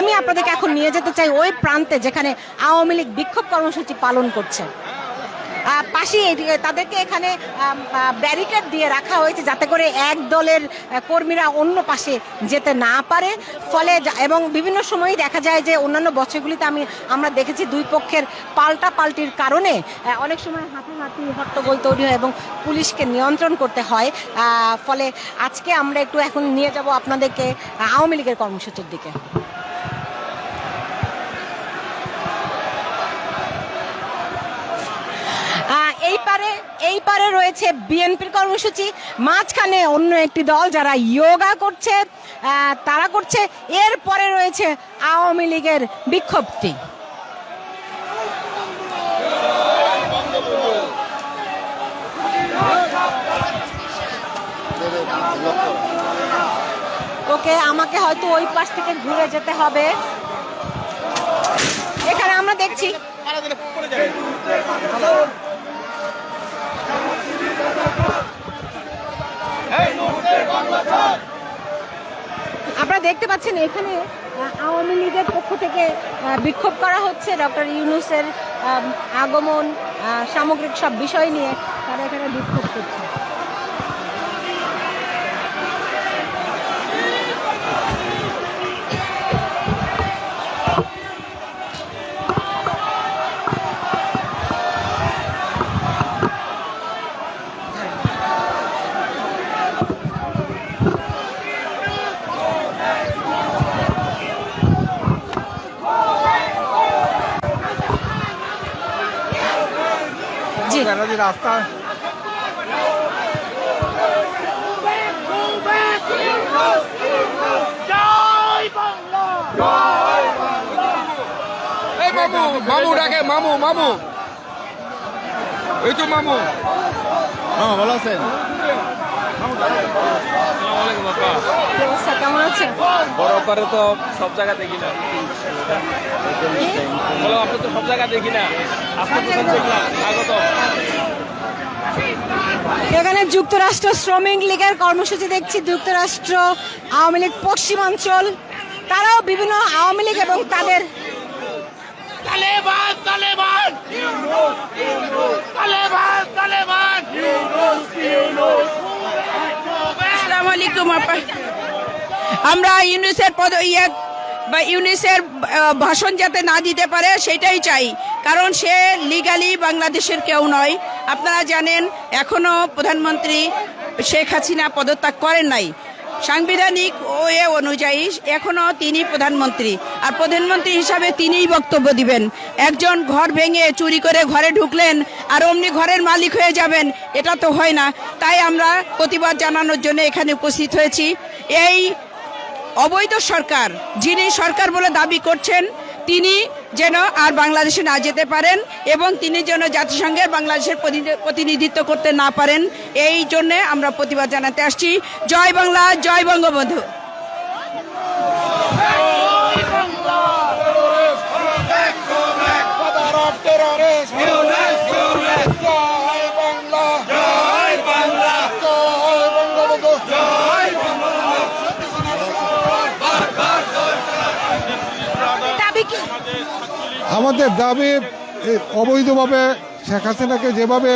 আমি আপনাদেরকে এখন নিয়ে যেতে চাই ওই প্রান্তে যেখানে আওয়ামী লীগ বিক্ষোভ কর্মসূচি পালন করছে। পাশে তাদেরকে এখানে ব্যারিকেড দিয়ে রাখা হয়েছে যাতে করে এক দলের কর্মীরা অন্য পাশে যেতে না পারে। ফলে এবং বিভিন্ন সময়ই দেখা যায় যে অন্যান্য বছরগুলিতে আমি, আমরা দেখেছি দুই পক্ষের পাল্টা পাল্টির কারণে অনেক সময় হাতাহাতি হট্টগোল তৈরি হয় এবং পুলিশকে নিয়ন্ত্রণ করতে হয়। ফলে আজকে আমরা একটু এখন নিয়ে যাব আপনাদেরকে আওয়ামী লীগের কর্মসূচির দিকে আহ, এই পারে এই রয়েছে বিএনপির কর্মসূচি। মাঝখানে অন্য একটি দল যারা ইয়োগা করছে তারা করছে। এরপরে রয়েছে আওয়ামী লীগের বিক্ষোভটি। ওকে, আমাকে হয়তো ওই পাশ থেকে ঘুরে যেতে হবে। এখানে আমরা দেখছি। দেখতে পাচ্ছেন এখানে আওয়ামী লীগের পক্ষ থেকে বিক্ষোভ করা হচ্ছে। ডক্টর ইউনুসের আগমন সামগ্রিক সব বিষয় নিয়ে তারা এখানে বিক্ষোভ করছে জি রাস্তা। এই মামু মামু ডাকে মামু মামু। এই তো মামু। হ্যাঁ ভালো আছেন? কি অবস্থা কেমন আছে? বড় করে তো সব জায়গা দেখি না। বলো আপনি তো সব জায়গা দেখি না। প্রথম দেখলাম। আগত এখানে যুক্তরাষ্ট্র শ্রমিক লীগের কর্মসূচি দেখছি। যুক্তরাষ্ট্র আওয়ামী লীগ পশ্চিমাঞ্চল তারাও বিভিন্ন আওয়ামী লীগ এবং তাদের তালেবান তালেবান! তালেবান তালেবান! আসসালামু আলাইকুম আপা। আমরা ইউনিসের পদ ইয়ে বা ইউনিসের ভাষণ যাতে না দিতে পারে সেটাই চাই। কারণ সে লিগালি বাংলাদেশের কেউ নয়। আপনারা জানেন, এখনও প্রধানমন্ত্রী শেখ হাসিনা পদত্যাগ করেন নাই। সাংবিধানিক ও এ অনুযায়ী এখনও তিনি প্রধানমন্ত্রী। আর প্রধানমন্ত্রী হিসাবে তিনিই বক্তব্য দিবেন। একজন ঘর ভেঙে চুরি করে ঘরে ঢুকলেন আর অমনি ঘরের মালিক হয়ে যাবেন, এটা তো হয় না। তাই আমরা প্রতিবাদ জানানোর জন্য এখানে উপস্থিত হয়েছি। এই অবৈধ সরকার, যিনি সরকার বলে দাবি করছেন তিনি যেন আর বাংলাদেশে না যেতে পারেন এবং তিনি যেন জাতিসংঘের বাংলাদেশের প্রতিনি- প্রতিনিধিত্ব করতে না পারেন, এই জন্যে আমরা প্রতিবাদ জানাতে আসছি। জয় বাংলা, জয় বঙ্গবন্ধু। আমাদের দাবি অবৈধভাবে শেখ হাসিনাকে যেভাবে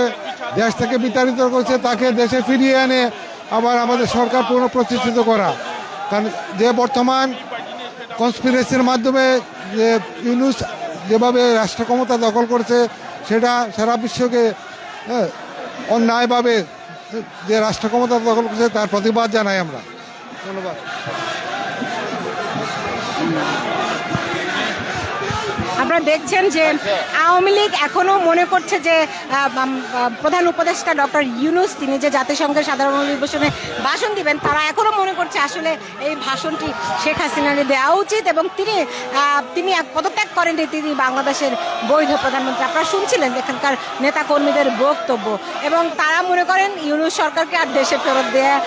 দেশ থেকে বিতাড়িত করছে, তাকে দেশে ফিরিয়ে এনে আবার আমাদের সরকার পুনঃপ্রতিষ্ঠিত করা। কারণ যে বর্তমান কনস্পিরেসির মাধ্যমে যে ইউনুস যেভাবে রাষ্ট্র ক্ষমতা দখল করছে, সেটা সারা বিশ্বকে অন্যায়ভাবে যে রাষ্ট্র ক্ষমতা দখল করছে, তার প্রতিবাদ জানাই আমরা। ধন্যবাদ। আপনারা দেখছেন যে আওয়ামী লীগ এখনও মনে করছে যে প্রধান উপদেষ্টা ডক্টর ইউনুস, তিনি যে জাতিসংঘের সাধারণ অধিবেশনে ভাষণ দিবেন, তারা এখনও মনে করছে আসলে এই ভাষণটি শেখ হাসিনার দেওয়া উচিত এবং তিনি তিনি পদত্যাগ করেননি তিনি বাংলাদেশের বৈধ প্রধানমন্ত্রী। আপনারা শুনছিলেন এখানকার নেতা কর্মীদের বক্তব্য এবং তারা মনে করেন ইউনুস সরকারকে আর দেশে ফেরত দেওয়া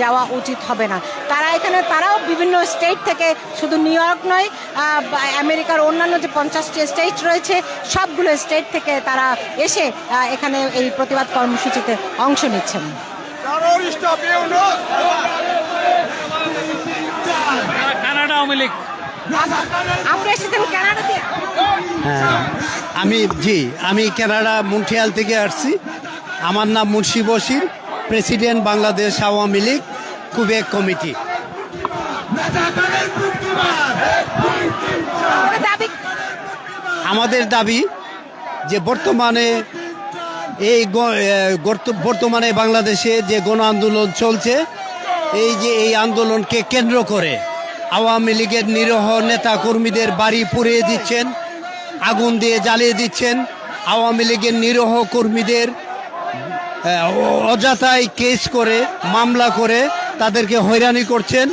যাওয়া উচিত হবে না। তারা এখানে, তারাও বিভিন্ন স্টেট থেকে শুধু নিউ ইয়র্ক নয় আমেরিকার অন্যান্য যে পঞ্চাশটি স্টেট রয়েছে সবগুলো স্টেট থেকে তারা এসে এখানে এই প্রতিবাদ কর্মসূচিতে অংশ নিচ্ছেন। কানাডা আওয়ামী লীগ। হ্যাঁ আমি জি আমি কানাডা মন্ট্রিয়াল থেকে আসছি। আমার নাম Munshi Bashir president Bangladesh Awami League Quebec committee. আমাদের দাবি যে বর্তমানে এই বর্তমানে বাংলাদেশে যে গণ আন্দোলন চলছে, এই যে এই আন্দোলনকে কেন্দ্র করে আওয়ামী লীগের নিরহ নেতা কর্মীদের বাড়ি পুড়িয়ে দিচ্ছেন, আগুন দিয়ে জ্বালিয়ে দিচ্ছেন, আওয়ামী লীগের নিরহ কর্মীদের অযথায় কেস করে, মামলা করে তাদেরকে হয়রানি করছেন।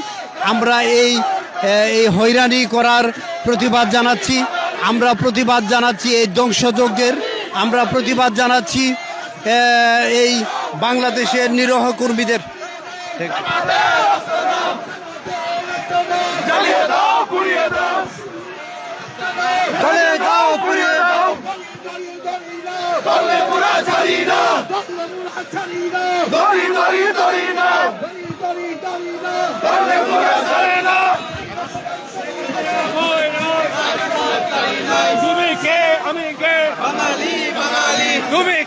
আমরা এই এই হয়রানি করার প্রতিবাদ জানাচ্ছি। আমরা প্রতিবাদ জানাচ্ছি এই ধ্বংসযজ্ঞের। আমরা প্রতিবাদ জানাচ্ছি এই বাংলাদেশের নিরহ কর্মীদের। তুমি কে আমি কে বাঙালি বাঙালি তুমি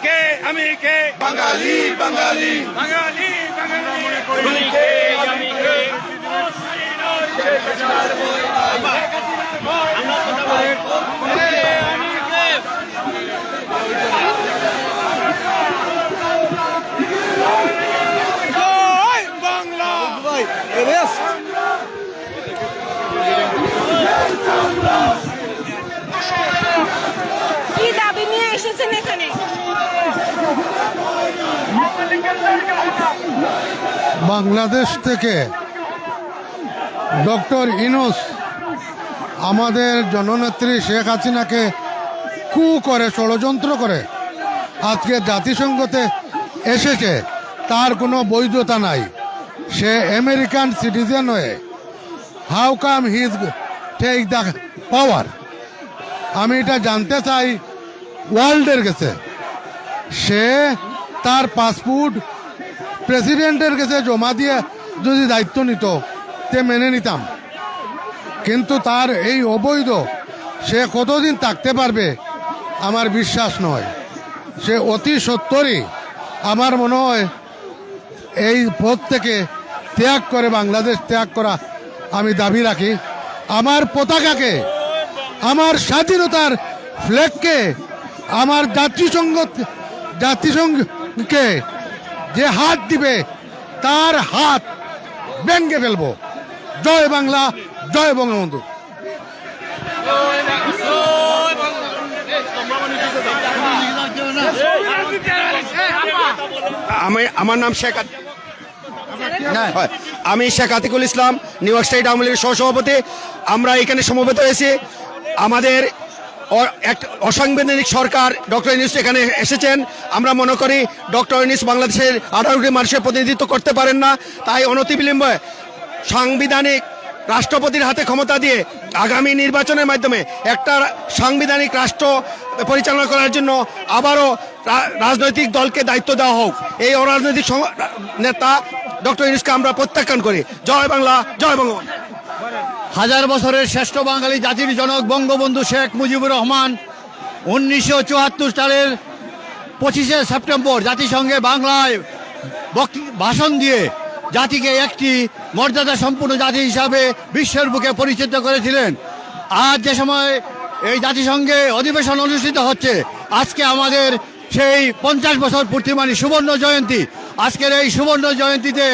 কে আমি কে বাঙালি বাঙালি বাঙালি বাঙালি তুমি কে আমি কে বাংলা কি দাবি নিয়ে এসেছেন এখানে বাংলাদেশ থেকে ডক্টর ইনুস, আমাদের জননেত্রী শেখ হাসিনাকে কু করে, ষড়যন্ত্র করে আজকে জাতিসংঘতে এসেছে, তার কোনো বৈধতা নাই। সে আমেরিকান সিটিজেন হয়ে how come his take the power আমি এটা জানতে চাই ওয়ার্ল্ডের কাছে। সে তার পাসপোর্ট প্রেসিডেন্টের কাছে জমা দিয়ে যদি দায়িত্ব নিত, তে মেনে নিতাম। কিন্তু তার এই অবৈধ, সে কতদিন থাকতে পারবে আমার বিশ্বাস নয়। সে অতি সত্তরই আমার মনে হয় এই পদ থেকে ত্যাগ করে বাংলাদেশ ত্যাগ করা আমি দাবি রাখি। আমার পতাকাকে, আমার স্বাধীনতার ফ্ল্যাগকে, আমার জাতিসংঘ জাতিসংঘকে যে হাত দিবে তার হাত ব্যাঙ্গে ফেলব। জয় বাংলা জয় বঙ্গবন্ধু। আমি আমার নাম শেখ হয়, আমি Sheikh Atikul Islam New York state Awami লীগের সহসভাপতি। আমরা এখানে সমবেত হয়েছি। আমাদের অসাংবিধানিক সরকার ডক্টর ইউনিস এখানে এসেছেন। আমরা মনে করি ডক্টর ইউনিস বাংলাদেশের আঠারো কোটি মানুষের প্রতিনিধিত্ব করতে পারেন না। তাই অনতিবিলম্বে সাংবিধানিক রাষ্ট্রপতির হাতে ক্ষমতা দিয়ে আগামী নির্বাচনের মাধ্যমে একটা সাংবিধানিক রাষ্ট্র পরিচালনা করার জন্য আবারও রাজনৈতিক দলকে দায়িত্ব দেওয়া হোক। এই অরাজনৈতিক নেতা ডক্টর ইউনুসকে আমরা প্রত্যাখ্যান করি। জয় বাংলা, জয় বঙ্গবন্ধু। হাজার বছরের শ্রেষ্ঠ বাঙালি জাতির জনক বঙ্গবন্ধু শেখ মুজিবুর রহমান উনিশশো চুয়াত্তর সালের পঁচিশে সেপ্টেম্বর জাতিসংঘে বাংলায় ভাষণ দিয়ে জাতিকে একটি মর্যাদা সম্পূর্ণ জাতি হিসাবে বিশ্বের বুকে পরিচিত করেছিলেন। আজ যে সময় এই জাতিসংঘে অধিবেশন অনুষ্ঠিত হচ্ছে, আজকে আমাদের সেই পঞ্চাশ বছর পূর্তিমানী সুবর্ণ জয়ন্তী। আজকের এই সুবর্ণ জয়ন্তীতে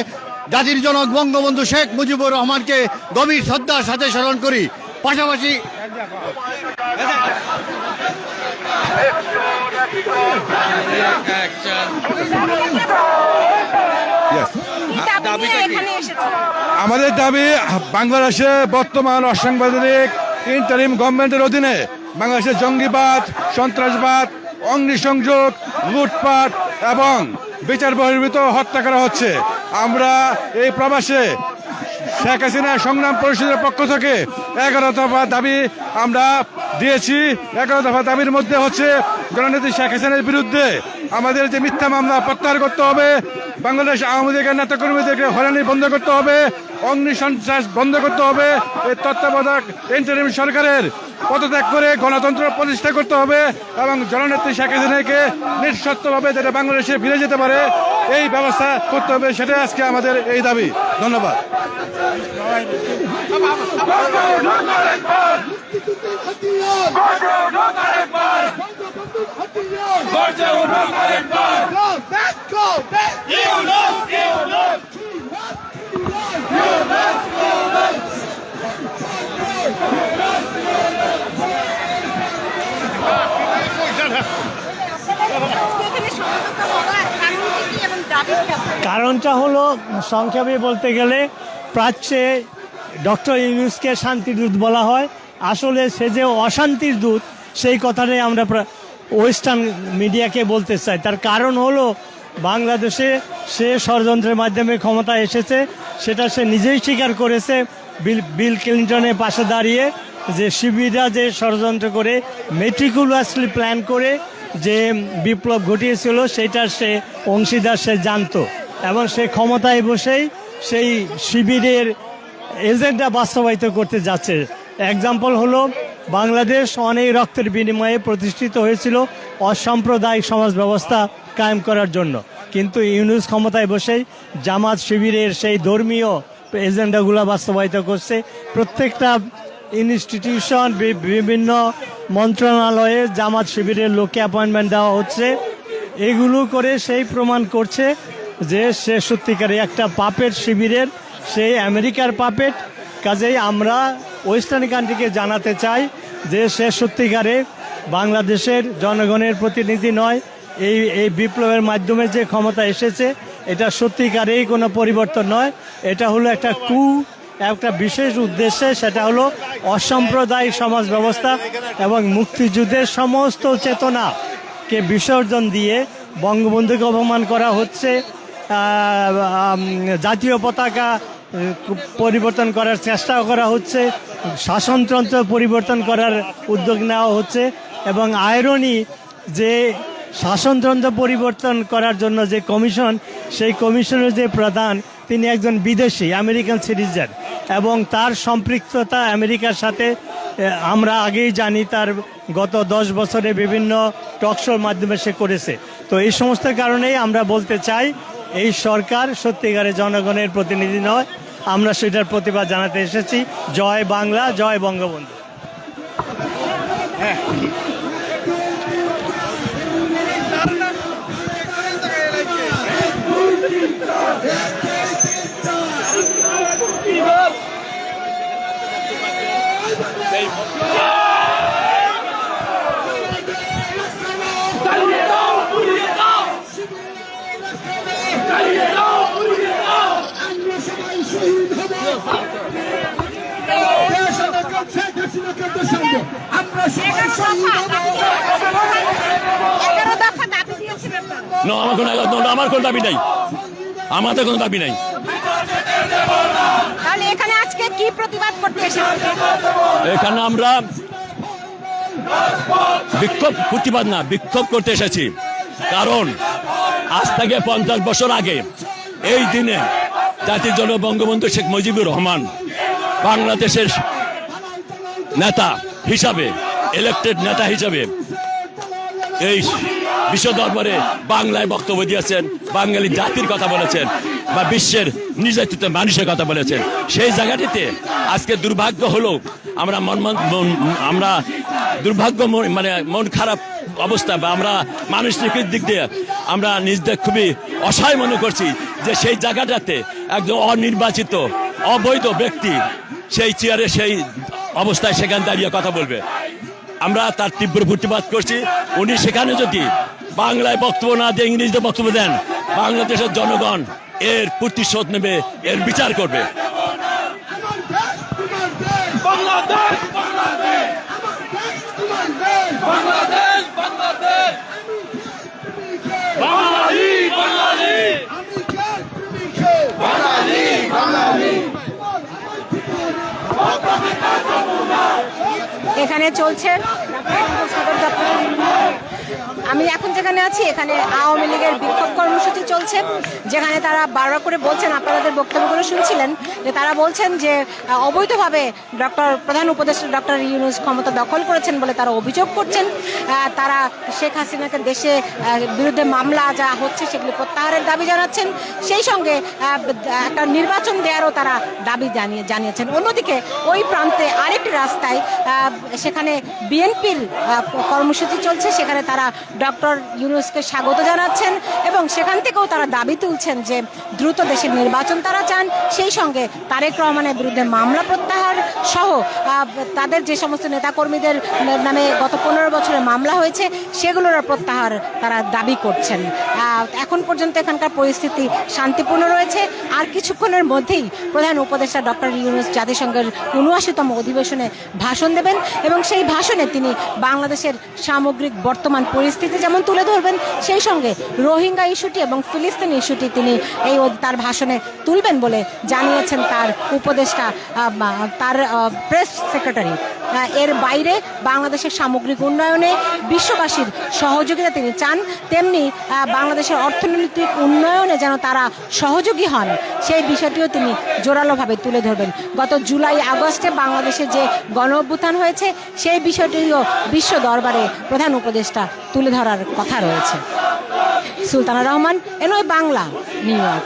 জাতির জনক বঙ্গবন্ধু শেখ মুজিবুর রহমানকে গভীর শ্রদ্ধার সাথে স্মরণ করি। পাশাপাশি আমাদের দাবি বাংলাদেশে বর্তমান অসাংবিধানিক ইন্টারিম গভর্নমেন্টের অধীনে বাংলাদেশের জঙ্গিবাদ সন্ত্রাসবাদ অগ্নিসংযোগ লুটপাট এবং বিচার বহির্ভূত হত্যা করা হচ্ছে। আমরা এই প্রবাসে শেখ হাসিনা সংগ্রাম পরিষদের পক্ষ থেকে এগারো দফা দাবি আমরা দিয়েছি। এগারো দফা দাবির মধ্যে হচ্ছে জননেত্রী শেখ হাসিনার বিরুদ্ধে আমাদের যে মিথ্যা মামলা প্রত্যাহার করতে হবে, বাংলাদেশ আওয়ামী লীগের নেতাকর্মীদেরকে হয়রানি বন্ধ করতে হবে অগ্নি সন্ত্রাস বন্ধ করতে হবে, এই তত্ত্বাবধায়ক ইন্টারিম সরকারের পদত্যাগ করে গণতন্ত্র প্রতিষ্ঠা করতে হবে এবং জননেত্রী শেখ হাসিনাকে নিঃশর্তভাবে যাতে বাংলাদেশে ফিরে যেতে পারে এই ব্যবস্থা করতে হবে সেটাই আজকে আমাদের এই দাবি। ধন্যবাদ সমবেত হওয়ার কারণ কি এবং দাবি কি আপনাদের? কারণটা হলো, সংক্ষেপে বলতে গেলে, প্রাচ্যে ডক্টর ইউনুসকে শান্তিদূত বলা হয়। আসলে সে যে অশান্তির দূত, সেই কথাটাই আমরা ওয়েস্টার্ন মিডিয়াকে বলতে চাই। তার কারণ হলো, বাংলাদেশে সে ষড়যন্ত্রের মাধ্যমে ক্ষমতা এসেছে। সেটা সে নিজেই স্বীকার করেছে বিল বিল ক্লিন্টনের পাশে দাঁড়িয়ে যে শিবিরা যে ষড়যন্ত্র করে, মেট্রিকুলাসলি প্ল্যান করে যে বিপ্লব ঘটিয়েছিল সেটার সে অংশীদার, সে জানতো। এবং সে ক্ষমতায় বসেই সেই শিবিরের এজেন্ডা বাস্তবায়িত করতে যাচ্ছে। এক্সাম্পল হলো, বাংলাদেশ অনেক রক্তের বিনিময়ে প্রতিষ্ঠিত হয়েছিল অসাম্প্রদায়িক সমাজ ব্যবস্থা কায়েম করার জন্য। কিন্তু ইউনুস ক্ষমতায় বসেই জামাত শিবিরের সেই ধর্মীয় এজেন্ডাগুলো বাস্তবায়িত করছে। প্রত্যেকটা ইনস্টিটিউশন বিভিন্ন মন্ত্রণালয়ে জামাত শিবিরের লোককে অ্যাপয়েন্টমেন্ট দেওয়া হচ্ছে। এগুলো করে সেই প্রমাণ করছে যে সে সত্যিকারে একটা পাপেট শিবিরের, সেই আমেরিকার পাপেট কাজেই আমরা ওয়েস্টার্ন কান্ট্রিকে জানাতে চাই যে সে সত্যিকারে বাংলাদেশের জনগণের প্রতিনিধি নয়। এই এই বিপ্লবের মাধ্যমে যে ক্ষমতা এসেছে, এটা সত্যিকারেই কোনো পরিবর্তন নয়। এটা হলো একটা কু একটা বিশেষ উদ্দেশ্যে সেটা হলো অসাম্প্রদায়িক সমাজ ব্যবস্থা এবং মুক্তিযুদ্ধের সমস্ত চেতনাকে বিসর্জন দিয়ে বঙ্গবন্ধুকে অপমান করা হচ্ছে জাতীয় পতাকা পরিবর্তন করার চেষ্টা করা হচ্ছে, শাসনতন্ত্র পরিবর্তন করার উদ্যোগ নেওয়া হচ্ছে এবং আয়রনি যে শাসনতন্ত্র পরিবর্তন করার জন্য যে কমিশন, সেই কমিশনের যে প্রধান তিনি একজন বিদেশি, আমেরিকান সিটিজেন। এবং তার সম্পৃক্ততা আমেরিকার সাথে আমরা আগেই জানি তার গত দশ বছরে বিভিন্ন টকশোর মাধ্যমে সে করেছে। তো এই সমস্ত কারণেই আমরা বলতে চাই, এই সরকার সত্যিকারে জনগণের প্রতিনিধি নয়। আমরা সেটার প্রতিবাদ জানাতে এসেছি। জয় বাংলা, জয় বঙ্গবন্ধু। এগারো দফা দাবি দিয়েছিলেন আপনারা। না আমার কোনো আমার কোনো দাবি নাই। আমাদের কোনো দাবি নাই। এখানে আজকে কি প্রতিবাদ করতে এখানে আমরা বিক্ষোভ প্রতিবাদ না বিক্ষোভ করতে এসেছি। কারণ আজ থেকে পঞ্চাশ বছর আগে এই দিনে জাতির জন্য বঙ্গবন্ধু শেখ মুজিবুর রহমান বাংলাদেশের নেতা হিসাবে ইলেক্টেড নেতা হিসাবে। এই বিশ্ব দরবারে বাংলায় বক্তব্য দিয়েছেন, বাঙালি জাতির কথা বলেছেন বা বিশ্বের নির্যাতিত মানুষের কথা বলেছেন। সেই জায়গাটিতে আজকে দুর্ভাগ্য হলো আমরা মন আমরা দুর্ভাগ্য মানে মন খারাপ অবস্থা বা আমরা মানসিক দিক দিয়ে আমরা নিজেদের খুবই অসহায় মনে করছি যে সেই জায়গাটাতে একজন অনির্বাচিত, অবৈধ ব্যক্তি সেই চেয়ারে সেই অবস্থায় সেখানে দাঁড়িয়ে কথা বলবে। আমরা তার তীব্র প্রতিবাদ করছি। উনি সেখানে যদি বাংলায় বক্তব্য না দিয়ে ইংরেজিতে বক্তব্য দেন, বাংলাদেশের জনগণ এর প্রতিশোধ নেবে, এর বিচার করবে। এখানে চলছে সদর দপ্তর। আমি এখন যেখানে আছি, এখানে আওয়ামী লীগের বিক্ষোভ কর্মসূচি চলছে, যেখানে তারা বারবার করে বলছেন আপনাদের বক্তব্যগুলো শুনছিলেন, যে তারা বলছেন যে অবৈধভাবে ডক্টর, প্রধান উপদেষ্টা ডক্টর ইউনুস ক্ষমতা দখল করেছেন বলে তারা অভিযোগ করছেন। তারা শেখ হাসিনাকে দেশে বিরুদ্ধে মামলা যা হচ্ছে সেগুলি প্রত্যাহারের দাবি জানাচ্ছেন। সেই সঙ্গে একটা নির্বাচন দেওয়ারও তারা দাবি জানিয়ে, জানিয়েছেন। অন্যদিকে, ওই প্রান্তে আরেকটি রাস্তায় সেখানে বিএনপির কর্মসূচি চলছে, সেখানে তারা ডক্টর ইউনুসকে স্বাগত জানাচ্ছেন এবং সেখান থেকেও তারা দাবি তুলছেন যে দ্রুত দেশের নির্বাচন তারা চান। সেই সঙ্গে তারেক রহমানের বিরুদ্ধে মামলা প্রত্যাহার সহ তাদের যে সমস্ত নেতাকর্মীদের নামে গত পনেরো বছরে মামলা হয়েছে, সেগুলোর প্রত্যাহার তারা দাবি করছেন। এখন পর্যন্ত এখানকার পরিস্থিতি শান্তিপূর্ণ রয়েছে। আর কিছুক্ষণের মধ্যেই প্রধান উপদেষ্টা ডক্টর ইউনুস জাতিসংঘের উনআশিতম অধিবেশনে ভাষণ দেবেন এবং সেই ভাষণে তিনি বাংলাদেশের সামগ্রিক বর্তমান পরিস্থিতি যেমন তুলে ধরবেন, সেই সঙ্গে রোহিঙ্গা ইস্যুটি এবং ফিলিস্তিন ইস্যুটি তিনি এই তার ভাষণে তুলবেন বলে জানিয়েছেন তার উপদেষ্টা তার প্রেস সেক্রেটারি এর বাইরে বাংলাদেশের সামগ্রিক উন্নয়নে বিশ্ববাসীর সহযোগিতা তিনি চান। তেমনি বাংলাদেশের অর্থনৈতিক উন্নয়নে যেন তারা সহযোগী হন, সেই বিষয়টিও তিনি জোরালোভাবে তুলে ধরবেন। গত জুলাই আগস্টে বাংলাদেশে যে গণ অভ্যুত্থান হয়েছে, সেই বিষয়টিও বিশ্ব দরবারে প্রধান উপদেষ্টা তুলে ধরার কথা রয়েছে। সুলতানা রহমান এনয় বাংলা, নিউ ইয়র্ক।